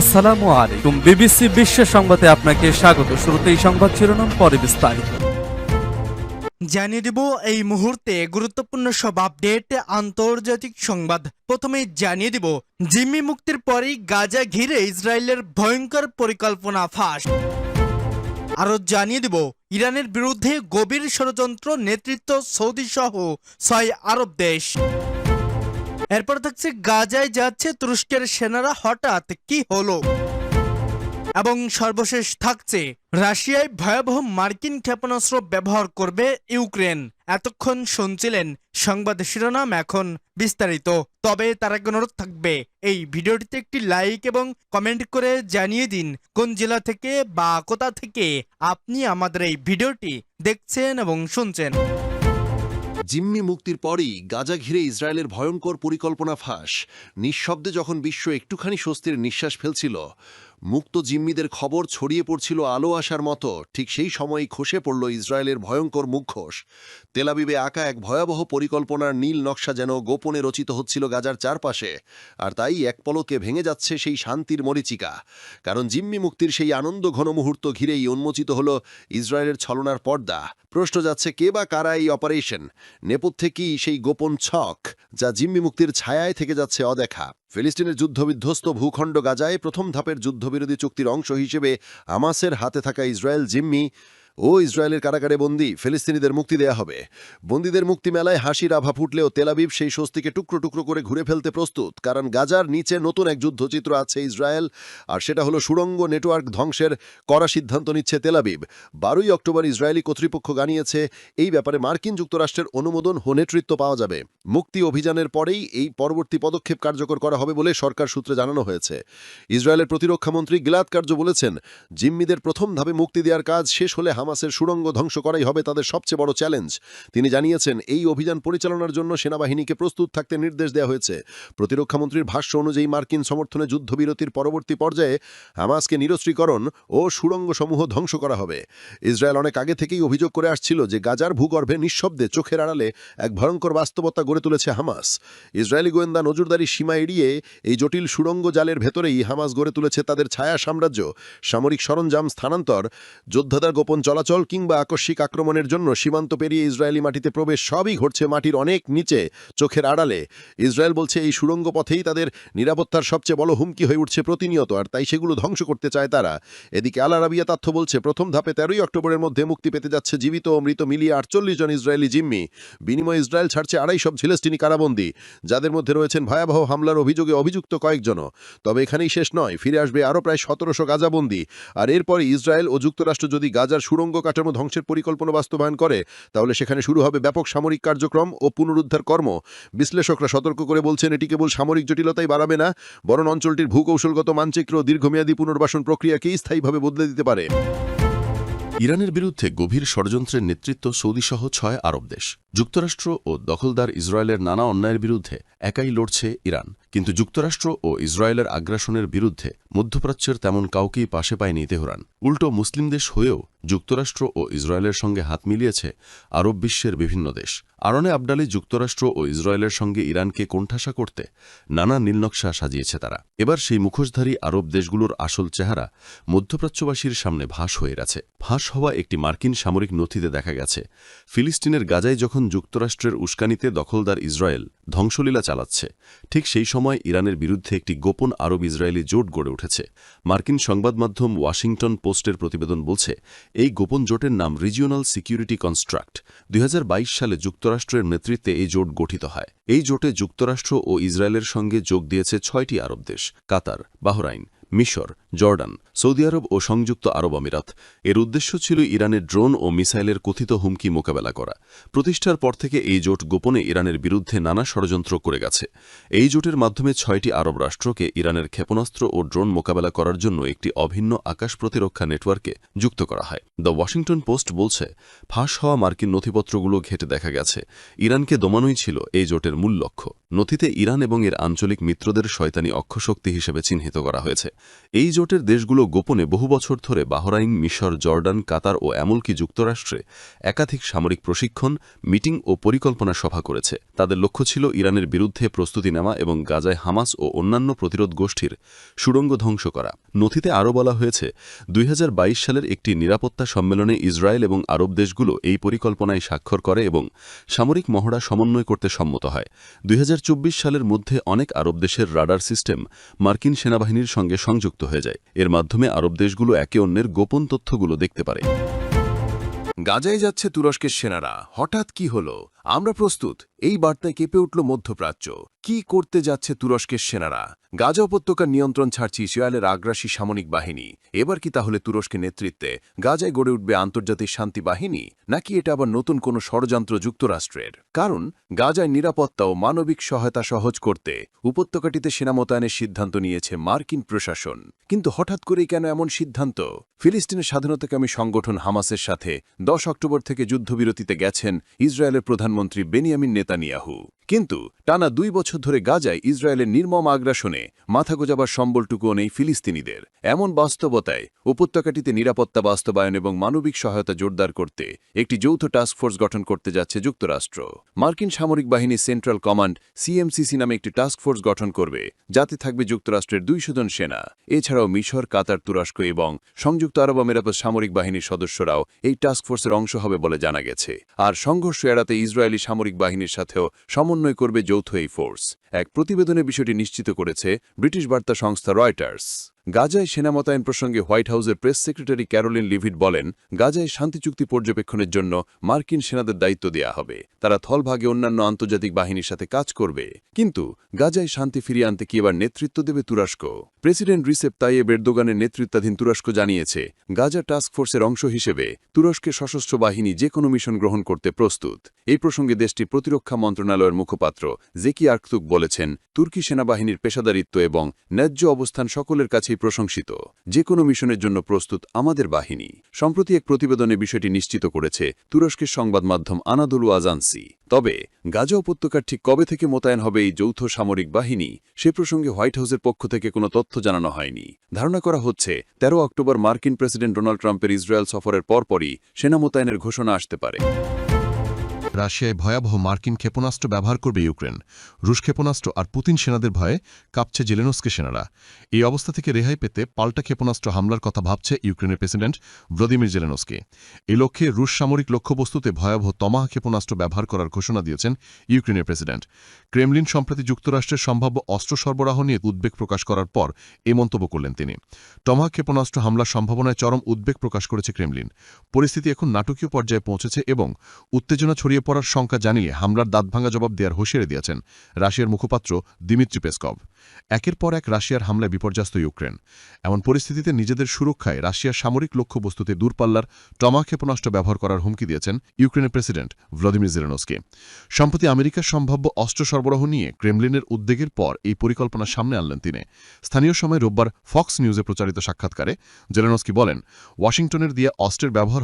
আসসালামু আলাইকুম। বিবিসি বিশ্ব সংবাদে আপনাকে স্বাগত। শুরুতে এই সংবাদ শিরোনাম, পরে বিস্তারিত। জানিয়ে দেব, এই মুহূর্তে গুরুত্বপূর্ণ সব আপডেট, আন্তর্জাতিক সংবাদ। প্রথমে জানিয়ে দেব, জিম্মি মুক্তির পরেই গাজা ঘিরে ইসরায়েলের ভয়ঙ্কর পরিকল্পনা ফাঁস। আরও জানিয়ে দেব, ইরানের বিরুদ্ধে গভীর ষড়যন্ত্র নেতৃত্ব সৌদি সহ ছয় আরব দেশ। এরপর থাকছে গাজায় যাচ্ছে তুরস্কের সেনারা। হঠাৎ কি হলো? এবং সর্বশেষ থাকছে, রাশিয়ায় ভয়াবহ মার্কিন ক্ষেপণাস্ত্র ব্যবহার করবে ইউক্রেন। এতক্ষণ শুনছিলেন সংবাদ শিরোনাম এখন বিস্তারিত। তবে তার আগে অনুরোধ থাকবে, এই ভিডিওটিতে একটি লাইক এবং কমেন্ট করে জানিয়ে দিন, কোন জেলা থেকে বা কোথা থেকে আপনি আমাদের এই ভিডিওটি দেখছেন এবং শুনছেন। জিম্মি মুক্তির পরই গাজা ঘিরে ইসরায়েলের ভয়ঙ্কর পরিকল্পনা ফাঁস। নিঃশব্দে যখন বিশ্ব একটুখানি স্বস্তির নিঃশ্বাস ফেলছিল মুক্ত জিম্মিদের খবর ছড়িয়ে পড়ছিল আলো আসার মতো। ঠিক সেই সময়ই খসে পড়ল ইসরায়েলের ভয়ঙ্কর মুখোশ তেলাবিবে আঁকা এক ভয়াবহ পরিকল্পনার নীল নকশা যেন গোপনে রচিত হচ্ছিল গাজার চারপাশে। আর তাই এক পলকে ভেঙে যাচ্ছে সেই শান্তির মরিচিকা। কারণ জিম্মি মুক্তির সেই আনন্দ ঘন মুহূর্ত ঘিরেই উন্মোচিত হল ইসরায়েলের ছলনার পর্দা। প্রশ্ন যাচ্ছে, কে বা কারা এই অপারেশন? নেপথ্যে কি সেই গোপন ছক, যা জিম্মি মুক্তির ছায়ায় থেকে যাচ্ছে অদেখা? ফিলিস্তিনের যুদ্ধবিধ্বস্ত ভূখণ্ড গাজায় প্রথম ধাপের যুদ্ধবিরোধী চুক্তির অংশ হিসেবে আমাসের হাতে থাকা ইসরায়েল জিম্মি ও ইসরায়েলের কারাগারে বন্দী, ফিলিস্তিনিদের মুক্তি দেয়া হবে। বন্দীদের মুক্তি মেলায় হাসির আভা ফুটলেও তেলাবিব সেই স্বস্তিকে টুকরো টুকরো করে ঘুরে ফেলতে প্রস্তুত, কারণ গাজার নিচে নতুন এক যুদ্ধচিত্র আছে ইসরায়েল, আর সেটা হলো সুড়ঙ্গ নেটওয়ার্ক ধ্বংসের করা সিদ্ধান্ত নিচ্ছে তেলাবিব বারোই অক্টোবর ইসরায়েলি কর্তৃপক্ষ জানিয়েছে, এই ব্যাপারে মার্কিন যুক্তরাষ্ট্রের অনুমোদন ও নেতৃত্ব পাওয়া যাবে। মুক্তি অভিযানের পরেই এই পরবর্তী পদক্ষেপ কার্যকর করা হবে বলে সরকার সূত্রে জানানো হয়েছে। ইসরায়েলের প্রতিরক্ষামন্ত্রী গিলাদ কার্য বলেছেন, জিম্মিদের প্রথম ধাপে মুক্তি দেওয়ার কাজ শেষ হলে হামাসের সুড়ঙ্গ ধ্বংস করাই হবে তাদের সবচেয়ে বড় চ্যালেঞ্জ। তিনি জানিয়েছেন, এই অভিযান পরিচালনার জন্য সেনাবাহিনীকে প্রস্তুত থাকতে নির্দেশ দেওয়া হয়েছে। প্রতিরক্ষামন্ত্রীর ভাষ্য অনুযায়ী মার্কিন সমর্থনে যুদ্ধবিরতির পরবর্তী পর্যায়ে হামাসকে নিরস্ত্রীকরণ ও সুড়ঙ্গসমূহ ধ্বংস করা হবে। ইসরায়েল অনেক আগে থেকেই অভিযোগ করে আসছিল যে গাজার ভূগর্ভে নিঃশব্দে চোখের আড়ালে এক ভয়ঙ্কর বাস্তবতা গড়ে তুলেছে হামাস। ইসরায়েলি গোয়েন্দা নজরদারি সীমা এড়িয়ে এই জটিল সুড়ঙ্গ জালের ভেতরেই হামাস গড়ে তুলেছে তাদের ছায়া সাম্রাজ্য। সামরিক সরঞ্জাম স্থানান্তর, যোদ্ধাদের গোপন চলাচল কিংবা আকস্মিক আক্রমণের জন্য সীমান্ত পেরিয়ে ইসরায়েলি মাটিতে প্রবেশ সবই ঘটছে মাটির অনেক নিচে চোখের আড়ালে। ইসরায়েল বলছে এই সুড়ঙ্গ পথেই তাদের নিরাপত্তার সবচেয়ে বড় হুমকি হয়ে উঠছে প্রতিনিয়ত, আর তাই সেগুলো ধ্বংস করতে চায় তারা। এদিকে আল আরাবিয়া তথ্য বলছে, প্রথম ধাপে তেরোই অক্টোবরের মধ্যে মুক্তি পেতে যাচ্ছে জীবিত ও মৃত মিলিয়ে আটচল্লিশ জন ইসরায়েলি জিম্মি। বিনিময়ে ইসরায়েল ছাড়ছে আড়াই সব ঝিলেস্টিনি কারাবন্দী, যাদের মধ্যে রয়েছেন ভয়াবহ হামলার অভিযোগে অভিযুক্ত কয়েকজনও। তবে এখানেই শেষ নয়, ফিরে আসবে আরও প্রায় সতেরোশো গাজাবন্দী, আর এরপরে ইসরায়েল ও যুক্তরাষ্ট্র যদি গাজার সুড়ঙ্গ কাঠামো ধ্বংসের পরিকল্পনা বাস্তবায়ন করে, তাহলে সেখানে শুরু হবে ব্যাপক সামরিক কার্যক্রম ও পুনরুদ্ধার কর্ম। বিশ্লেষকরা সতর্ক করে বলছেন, এটি কেবল সামরিক জটিলতাই বাড়াবে না, বরং অঞ্চলটির ভূকৌশলগত মানচিত্র ও দীর্ঘমেয়াদী পুনর্বাসন প্রক্রিয়াকেই স্থায়ীভাবে বদলে দিতে পারে। ইরানের বিরুদ্ধে গভীর ষড়যন্ত্রের নেতৃত্ব সৌদিসহ ছয় আরব দেশ। যুক্তরাষ্ট্র ও দখলদার ইসরায়েলের নানা অন্যায়ের বিরুদ্ধে একাই লড়ছে ইরান। কিন্তু যুক্তরাষ্ট্র ও ইসরায়েলের আগ্রাসনের বিরুদ্ধে মধ্যপ্রাচ্যের তেমন কাউকেই পাশে পায়নি তেহরান। উল্টো মুসলিম দেশ হয়েও যুক্তরাষ্ট্র ও ইসরায়েলের সঙ্গে হাত মিলিয়েছে আরব বিশ্বের বিভিন্ন দেশ। আরনে আবডালে যুক্তরাষ্ট্র ও ইসরায়েলের সঙ্গে ইরানকে কোণঠাসা করতে নানা নীলনকশা সাজিয়েছে তারা। এবার সেই মুখোশধারী আরব দেশগুলোর আসল চেহারা মধ্যপ্রাচ্যবাসীর সামনে ভাস হয়ে গেছে। ফাঁস হওয়া একটি মার্কিন সামরিক নথিতে দেখা গেছে। ফিলিস্তিনের গাজায় যখন যুক্তরাষ্ট্রের উস্কানিতে দখলদার ইসরায়েল ধ্বংসলীলা চালাচ্ছে। ঠিক সেই সময় ইরানের বিরুদ্ধে একটি গোপন আরব ইসরায়েলি জোট গড়ে উঠেছে। মার্কিন সংবাদ মাধ্যম ওয়াশিংটন পোস্টের প্রতিবেদন বলছে, এই গোপন জোটের নাম রিজিওনাল সিকিউরিটি কনস্ট্রাক্ট দুই হাজার বাইশ সালে যুক্তরাষ্ট্রের নেতৃত্বে এই জোট গঠিত হয়। এই জোটে যুক্তরাষ্ট্র ও ইসরায়েলের সঙ্গে যোগ দিয়েছে ছয়টি আরব দেশ, কাতার, বাহরাইন। মিশর, জর্ডান, সৌদি আরব ও সংযুক্ত আরব আমিরাত। এর উদ্দেশ্য ছিল ইরানের ড্রোন ও মিসাইলের কথিত হুমকি মোকাবেলা করা। প্রতিষ্ঠার পর থেকে এই জোট গোপনে ইরানের বিরুদ্ধে নানা ষড়যন্ত্র করে গেছে। এই জোটের মাধ্যমে ছয়টি আরব রাষ্ট্রকে ইরানের ক্ষেপণাস্ত্র ও ড্রোন মোকাবেলা করার জন্য একটি অভিন্ন আকাশ প্রতিরক্ষা নেটওয়ার্কে যুক্ত করা হয়। দ্য ওয়াশিংটন পোস্ট বলছে, ফাঁস হওয়া মার্কিন নথিপত্রগুলো ঘেটে দেখা গেছে। ইরানকে দমানোই ছিল এই জোটের মূল লক্ষ্য। নথিতে ইরান এবং এর আঞ্চলিক মিত্রদের শয়তানি অক্ষশক্তি হিসেবে চিহ্নিত করা হয়েছে। এই জোটের দেশগুলো গোপনে বহু বছর ধরে বাহরাইন, মিশর, জর্ডান, কাতার ও এমনকি যুক্তরাষ্ট্রে একাধিক সামরিক প্রশিক্ষণ, মিটিং ও পরিকল্পনা সভা করেছে। তাদের লক্ষ্য ছিল ইরানের বিরুদ্ধে প্রস্তুতি নেওয়া এবং গাজায় হামাস ও অন্যান্য প্রতিরোধ গোষ্ঠীর সুড়ঙ্গ ধ্বংস করা। নথিতে আরও বলা হয়েছে, দুই হাজার বাইশ সালের একটি নিরাপত্তা সম্মেলনে ইসরায়েল এবং আরব দেশগুলো এই পরিকল্পনায় স্বাক্ষর করে এবং সামরিক মহড়া সমন্বয় করতে সম্মত হয়। দুই হাজার চব্বিশ সালের মধ্যে অনেক আরব দেশের রাডার সিস্টেম মার্কিন সেনাবাহিনীর সঙ্গে সংযুক্ত হয়ে যায়। এর মাধ্যমে আরব দেশগুলো একে অন্যের গোপন তথ্যগুলো দেখতে পারে। গাজায় যাচ্ছে তুরস্কের সেনারা। হঠাৎ কি হল? আমরা প্রস্তুত। এই বার্তায় কেঁপে উঠল মধ্যপ্রাচ্য। কি করতে যাচ্ছে তুরস্কের সেনারা? গাজা উপত্যকার নিয়ন্ত্রণ ছাড়ছে ইসরায়েলের আগ্রাসী সামরিক বাহিনী। এবার কি তাহলে তুরস্কের নেতৃত্বে গাজায় গড়ে উঠবে আন্তর্জাতিক শান্তি বাহিনী? নাকি এটা আবার নতুন কোনো ষড়যন্ত্র যুক্তরাষ্ট্রের? কারণ, গাজায় নিরাপত্তা ও মানবিক সহায়তা সহজ করতে উপত্যকাটিতে সেনা মোতায়েনের সিদ্ধান্ত নিয়েছে মার্কিন প্রশাসন। কিন্তু হঠাৎ করেই কেন এমন সিদ্ধান্ত? ফিলিস্তিনের স্বাধীনতাকামী সংগঠন হামাসের সাথে দশ অক্টোবর থেকে যুদ্ধবিরতিতে গেছেন ইসরায়েলের প্রধানমন্ত্রী বেনিয়ামিন নেতানিয়াহু। কিন্তু টানা দুই বছর ধরে গাজায় ইসরায়েলের নির্মম আগ্রাসনে মাথা গোজাবার সম্বলটুকুও নেই ফিলিস্তিনিদের। এমন বাস্তবতায় উপত্যকাটিতে নিরাপত্তা বাস্তবায়ন এবং মানবিক সহায়তা জোরদার করতে একটি যৌথ টাস্কফোর্স গঠন করতে যাচ্ছে যুক্তরাষ্ট্র। মার্কিন সামরিক বাহিনী সেন্ট্রাল কমান্ড সিএমসিসি নামে একটি টাস্কফোর্স গঠন করবে, যাতে থাকবে যুক্তরাষ্ট্রের দুইশো জন সেনা। এছাড়াও মিশর, কাতার, তুরস্ক এবং সংযুক্ত আরব আমিরাত সামরিক বাহিনীর সদস্যরাও এই টাস্কফোর্সের অংশ হবে বলে জানা গেছে। আর সংঘর্ষ এড়াতে ইসরায়েলি সামরিক বাহিনীর সাথেও সমন্বয় করবে যৌথ এই ফোর্স। এক প্রতিবেদনে বিষয়টি নিশ্চিত করেছে ব্রিটিশ বার্তা সংস্থা রয়টার্স। গাজায় সেনা মোতায়েন প্রসঙ্গে হোয়াইট হাউসের প্রেস সেক্রেটারি ক্যারোলিন লিভিড বলেন, গাজায় শান্তি চুক্তি পর্যবেক্ষণের জন্য মার্কিন সেনাদের দায়িত্ব দেয়া হবে। তারা থলভাগে অন্যান্য আন্তর্জাতিক বাহিনীর সাথে কাজ করবে। কিন্তু গাজায় শান্তি ফিরিয়ে আনতে কি এবার নেতৃত্ব দেবে তুরস্ক? প্রেসিডেন্ট রিসেপ তাইয়ে বেরদোগানের নেতৃত্বাধীন তুরস্ক জানিয়েছে, গাজা টাস্ক ফোর্সের অংশ হিসেবে তুরস্কের সশস্ত্র বাহিনী যে কোনো মিশন গ্রহণ করতে প্রস্তুত। এই প্রসঙ্গে দেশটির প্রতিরক্ষা মন্ত্রণালয়ের মুখপাত্র জেকি আর্কতুক বলেছেন, তুর্কি সেনাবাহিনীর পেশাদারিত্ব এবং ন্যায্য অবস্থান সকলের কাছেই প্রশংসিত। যে কোনো মিশনের জন্য প্রস্তুত আমাদের বাহিনী। সম্প্রতি এক প্রতিবেদনে বিষয়টি নিশ্চিত করেছে তুরস্কের সংবাদ মাধ্যম আনাদুলু আজানসি তবে, গাজা উপত্যকার ঠিক কবে থেকে মোতায়েন হবে এই যৌথ সামরিক বাহিনী, সে প্রসঙ্গে হোয়াইট হাউসের পক্ষ থেকে কোনো তথ্য জানানো হয়নি। ধারণা করা হচ্ছে ১৩ অক্টোবর মার্কিন প্রেসিডেন্ট ডোনাল্ড ট্রাম্পের ইসরায়েল সফরের পরপরই সেনা মোতায়েনের ঘোষণা আসতে পারে। রাশিয়ায় ভয়াবহ মার্কিন ক্ষেপণাস্ত্র ব্যবহার করবে ইউক্রেন। রুশ ক্ষেপণাস্ত্র আর পুতিন সেনাদের ভয়ে কাঁপছে জেলেনস্কে সেনারা। এই অবস্থা থেকে রেহাই পেতে পাল্টা ক্ষেপণাস্ত্র হামলার কথা ভাবছে ইউক্রেনের প্রেসিডেন্ট ভ্লাদিমির জেলেনস্কি। এই লক্ষ্যে রুশ সামরিক লক্ষ্যবস্তুতে ভয়াবহ তমাহা ক্ষেপণাস্ত্র ব্যবহার করার ঘোষণা দিয়েছেন ইউক্রেনের প্রেসিডেন্ট। ক্রেমলিন, সম্প্রতি যুক্তরাষ্ট্রের সম্ভাব্য অস্ত্র সরবরাহ নিয়ে উদ্বেগ প্রকাশ করার পর এ মন্তব্য করলেন তিনি। টমাহা ক্ষেপণাস্ত্র হামলার সম্ভাবনায় চরম উদ্বেগ প্রকাশ করেছে ক্রেমলিন। পরিস্থিতি এখন নাটকীয় পর্যায়ে পৌঁছেছে এবং উত্তেজনা ছড়িয়ে পড়ার শঙ্কা জানিয়ে হামলার দাঁতভাঙা জবাব দেওয়ার হুঁশিয়ারি দিয়েছেন রাশিয়ার মুখপাত্র দিমিত্রি পেসকভ। একের পর এক রাশিয়ার হামলায় বিপর্যস্ত ইউক্রেন। এমন পরিস্থিতিতে নিজেদের সুরক্ষায় রাশিয়ার সামরিক লক্ষ্যবস্তুতে দূরপাল্লার টমা ক্ষেপণাস্ত্র ব্যবহার করার হুমকি দিয়েছেন ইউক্রেনের প্রেসিডেন্ট ভ্লাদিমির জেলেনস্কি। সম্প্রতি আমেরিকার সম্ভাব্য অস্ত্র সরবরাহ নিয়ে ক্রেমলিনের উদ্বেগের পর এই পরিকল্পনা সামনে আনলেন তিনি। স্থানীয় সময় রোববার ফক্স নিউজে প্রচারিত সাক্ষাৎকারে জেলেনস্কি বলেন, ওয়াশিংটনের দিয়ে অস্ত্রের ব্যবহার